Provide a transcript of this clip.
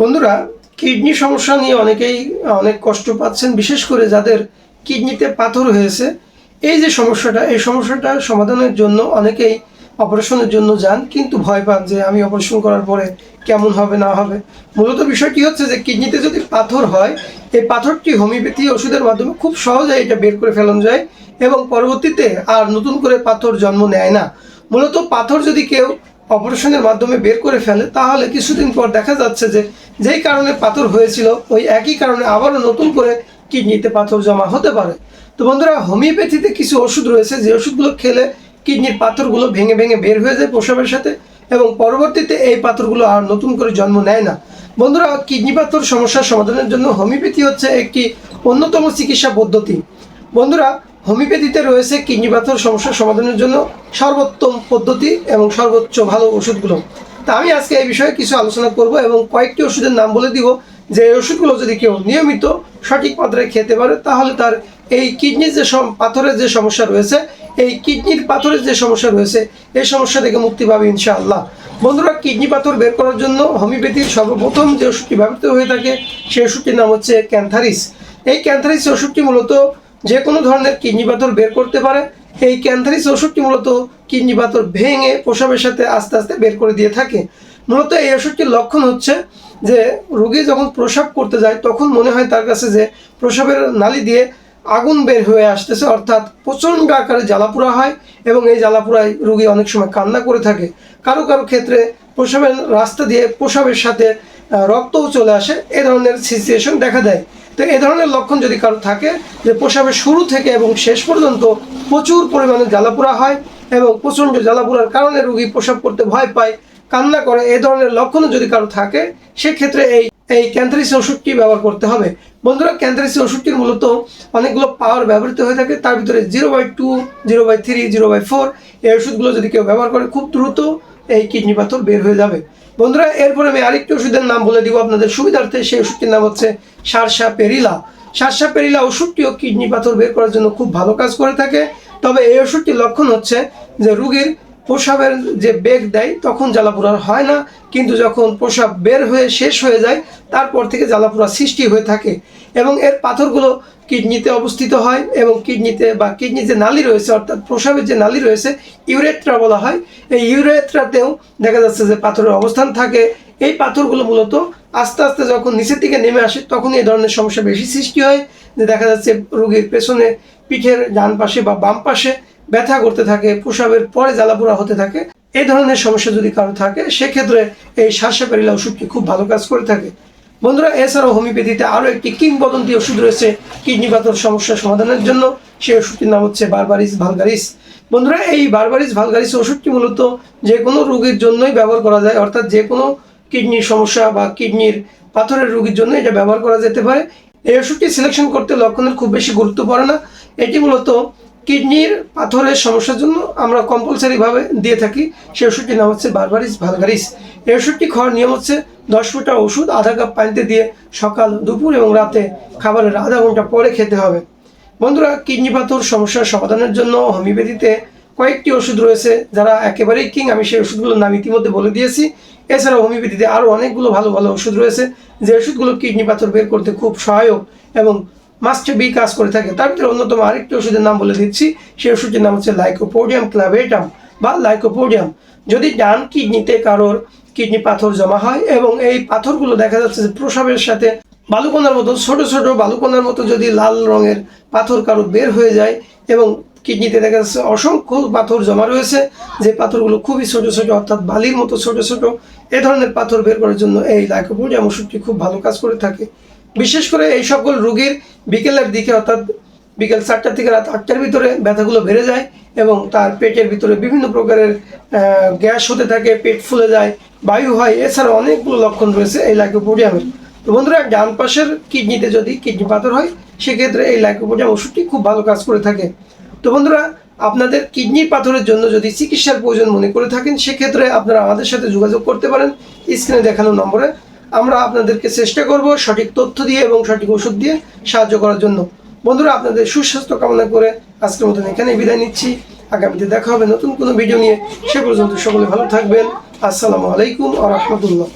বন্ধুরা, কিডনি সমস্যা নিয়ে অনেকেই অনেক কষ্ট পাচ্ছেন, বিশেষ করে যাদের কিডনিতে পাথর হয়েছে। এই যে সমস্যাটা, এই সমস্যাটা সমাধানের জন্য অনেকেই অপারেশনের জন্য যান, কিন্তু ভয় পান যে আমি অপারেশন করার পরে কেমন হবে, না হবে। মূলত বিষয়টি হচ্ছে যে কিডনিতে যদি পাথর হয়, এই পাথরটি হোমিওপ্যাথি ওষুধের মাধ্যমে খুব সহজে এটা বের করে ফেলানো যায় এবং পরবর্তীতে আর নতুন করে পাথর জন্ম নেয় না। মূলত পাথর যদি কেউ অপারেশনের মাধ্যমে বের করে ফেলে, তাহলে কিছুদিন পর দেখা যাচ্ছে যে যেই কারণে পাথর হয়েছিল, ওই একই কারণে আবারও নতুন করে কিডনিতে পাথর জমা হতে পারে। তো বন্ধুরা, হোমিওপ্যাথিতে কিছু ওষুধ রয়েছে, যে ওষুধগুলো খেলে কিডনির পাথরগুলো ভেঙে ভেঙে বের হয়ে যায় প্রসবের সাথে এবং পরবর্তীতে এই পাথরগুলো আর নতুন করে জন্ম নেয় না। বন্ধুরা, কিডনি পাথর সমস্যার সমাধানের জন্য হোমিওপ্যাথি হচ্ছে একটি অন্যতম চিকিৎসা পদ্ধতি। বন্ধুরা হোমিওপ্যাথিতে রয়েছে কিডনি পাথর সমস্যার সমাধানের জন্য সর্বোত্তম পদ্ধতি এবং সর্বোচ্চ ভালো ওষুধগুলো। তা আমি আজকে এই বিষয়ে কিছু আলোচনা করব এবং কয়েকটি ওষুধের নাম বলে দিব যে এই ওষুধগুলো যদি কেউ নিয়মিত সঠিক মাত্রায় খেতে পারে, তাহলে তার এই কিডনির যে পাথরের যে সমস্যা রয়েছে, এই কিডনির পাথরের যে সমস্যা রয়েছে, এই সমস্যা থেকে মুক্তি পাবে ইনশাআল্লাহ। বন্ধুরা, কিডনি পাথর বের করার জন্য হোমিওপ্যাথির সর্বপ্রথম যে ওষুধটি ব্যবহৃত হয়ে থাকে, সেই ওষুধটির নাম হচ্ছে ক্যান্থারিস। এই ক্যান্থারিস ওষুধটি মূলত যে কোনো ধরনের কিডনি পাথর বের করতে পারে, এই ক্যান্থারিস ওষুধটি মূলত কিডনি পাথর ভেঙে প্রসাবের সাথে আস্তে আস্তে বের করে দিয়ে থাকে। মূলত এই ওষুধটির লক্ষণ হচ্ছে যে, রোগী যখন প্রসাব করতে যায়, তখন মনে হয় তার কাছে যে, প্রসাবের নালি দিয়ে আগুন বের হয়ে আসতেছে, অর্থাৎ প্রচণ্ড আকারে জ্বালাপুরা হয় এবং এই জ্বালাপুরায় রোগী অনেক সময় কান্না করে থাকে। কারও কারও ক্ষেত্রে প্রসাবের রাস্তা দিয়ে প্রসাবের সাথে রক্তও চলে আসে, এ ধরনের সিচুয়েশন দেখা দেয়। তো এ ধরনের লক্ষণ যদি কারও থাকে, যে প্রসাবের শুরু থেকে এবং শেষ পর্যন্ত প্রচুর পরিমাণে জ্বালাপোড়া হয় এবং প্রচণ্ড জ্বালাপোড়ার কারণে রোগী প্রসাব করতে ভয় পায়, কান্না করে এ ধরনের লক্ষণও যদি কারও থাকে, সেক্ষেত্রে এই এই ক্যান্থারিস ওষুধটি ব্যবহার করতে হবে? বন্ধুরা ক্যান্থারিস ওষুধটির মূলত অনেকগুলো পাওয়ার ব্যবহৃত হয়ে থাকে। তার ভিতরে zero by two zero by three zero by four এই ওষুধগুলো যদি কেউ ব্যবহার করে, খুব দ্রুত এই কিডনি পাথর বের হয়ে যাবে। বন্ধুরা, এরপরে আমি আরেকটি ওষুধের নাম বলে দিব আপনাদের সুবিধার্থে। সেই ওষুধটির নাম হচ্ছে সারসা পেরিলা সারসা পেরিলা ওষুধটিও কিডনি পাথর বের করার জন্য খুব ভালো কাজ করে থাকে। তবে এই ওষুধটির লক্ষণ হচ্ছে যে রুগীর প্রসাবের যে বেগ দেয়, তখন জ্বালাপুরা হয় না। কিন্তু যখন প্রসাব বের হয়ে শেষ হয়ে যায় তারপর থেকে জ্বালাপুরা সৃষ্টি হয়ে থাকে এবং এর পাথরগুলো কিডনিতে অবস্থিত হয় এবং কিডনিতে বা কিডনি যে নালী রয়েছে, অর্থাৎ প্রসাবের যে নালী রয়েছে, ইউরেট্রা বলা হয়। এই ইউরেট্রাতেও দেখা যাচ্ছে যে পাথরের অবস্থান থাকে। এই পাথরগুলো মূলত আস্তে আস্তে যখন নিচের দিকে নেমে আসে তখন এই ধরনের সমস্যা বেশি সৃষ্টি হয়, যে দেখা যাচ্ছে রোগীর পেছনে পিঠের ডান পাশে বা বাম পাশে ব্যথা করতে থাকে, প্রসাবের পরে জ্বালাপোড়া হতে থাকে। এই ধরনের সমস্যা যদি কারও থাকে, সেক্ষেত্রে এই শ্বাসেপারিলা ওষুধটি খুব ভালো কাজ করে থাকে। বন্ধুরা, এছাড়াও হোমিওপ্যাথিতে আরও একটি কিংবদন্তি ওষুধ রয়েছে, কিডনি পাথর সমস্যা সমাধানের জন্য। সেই ওষুধটির নাম হচ্ছে বারবারিস ভালগারিস। বন্ধুরা, এই বারবারিস ভালগারিস ওষুধটি মূলত যে কোনো রোগীর জন্যই ব্যবহার করা যায়, অর্থাৎ যে কোনো কিডনির সমস্যা বা কিডনির পাথরের রোগীর জন্য এটা ব্যবহার করা যেতে পারে। এই ওষুধটি সিলেকশন করতে লক্ষণের খুব বেশি গুরুত্ব পড়ে না। এটি মূলত কিডনির পাথরের সমস্যার জন্য আমরা কম্পালসারিভাবে দিয়ে থাকি। সেই ওষুধটির নাম হচ্ছে বারবারিস ভালগারিস এই ওষুধটি খাওয়ার নিয়ম হচ্ছে দশ ফুটা ওষুধ, আধা কাপ পানিতে দিয়ে সকাল, দুপুর এবং রাতে খাবারের আধা ঘণ্টা পরে খেতে হবে। বন্ধুরা, কিডনি পাথর সমস্যার সমাধানের জন্য হোমিওপ্যাথিতে কয়েকটি ওষুধ রয়েছে যারা একেবারেই কিং। আমি সেই ওষুধগুলোর নাম ইতিমধ্যে বলে দিয়েছি। এছাড়াও হোমিওপ্যাথিতে আরও অনেকগুলো ভালো ভালো ওষুধ রয়েছে। যে ওষুধগুলো কিডনি পাথর বের করতে খুব সহায়ক এবং মাস্টে বি কাজ করে থাকে। তার ভিতরে অন্যতম আরেকটি ওষুধের নাম বলে দিচ্ছি। সেই ওষুধটির নাম হচ্ছে লাইকোপোডিয়াম ক্লাভেটাম বা লাইকোপোডিয়াম যদি ডান কিডনিতে কারোর কিডনি পাথর জমা হয় এবং এই পাথরগুলো দেখা যাচ্ছে যে প্রসাবের সাথে বালুকণার মতো, ছোট ছোট বালুকণার মতো যদি লাল রঙের পাথর কারও বের হয়ে যায় এবং কিডনিতে দেখা যাচ্ছে অসংখ্য পাথর জমা রয়েছে, যে পাথরগুলো খুবই ছোট ছোট, অর্থাৎ বালির মতো ছোট ছোট, এ ধরনের পাথর বের করার জন্য এই লাইকোপোডিয়াম ওষুধটি খুব ভালো কাজ করে থাকে। বিশেষ করে এই সকল রোগীর বিকেলের দিকে, অর্থাৎ বিকেল চারটা থেকে রাত আটটার ভিতরে ব্যথাগুলো বেড়ে যায় এবং তার পেটের ভিতরে বিভিন্ন প্রকারের গ্যাস হতে থাকে, পেট ফুলে যায়, বায়ু হয় এছাড়া অনেকগুলো লক্ষণ রয়েছে এই লাইকোপোডিয়ামের। তো বন্ধুরা, ডান পাশের কিডনিতে যদি কিডনি পাথর হয়, সেক্ষেত্রে এই লাইকোপোডিয়াম ওষুধটি খুব ভালো কাজ করে থাকে। তো বন্ধুরা, আপনাদের কিডনি পাথরের জন্য যদি চিকিৎসার প্রয়োজন মনে করে থাকেন, সেক্ষেত্রে আপনারা আমাদের সাথে যোগাযোগ করতে পারেন। স্ক্রিনে দেখানো নম্বরে আমরা আপনাদেরকে চেষ্টা করব সঠিক তথ্য দিয়ে এবং সঠিক ওষুধ দিয়ে সাহায্য করার জন্য। বন্ধুরা, আপনাদের সুস্বাস্থ্য কামনা করে আজকের মতন এখানে বিদায় নিচ্ছি। আগামীতে দেখা হবে নতুন কোনো ভিডিও নিয়ে। সে পর্যন্ত সকলে ভালো থাকবেন। আসসালামু আলাইকুম আ রহমতুল্লাহ।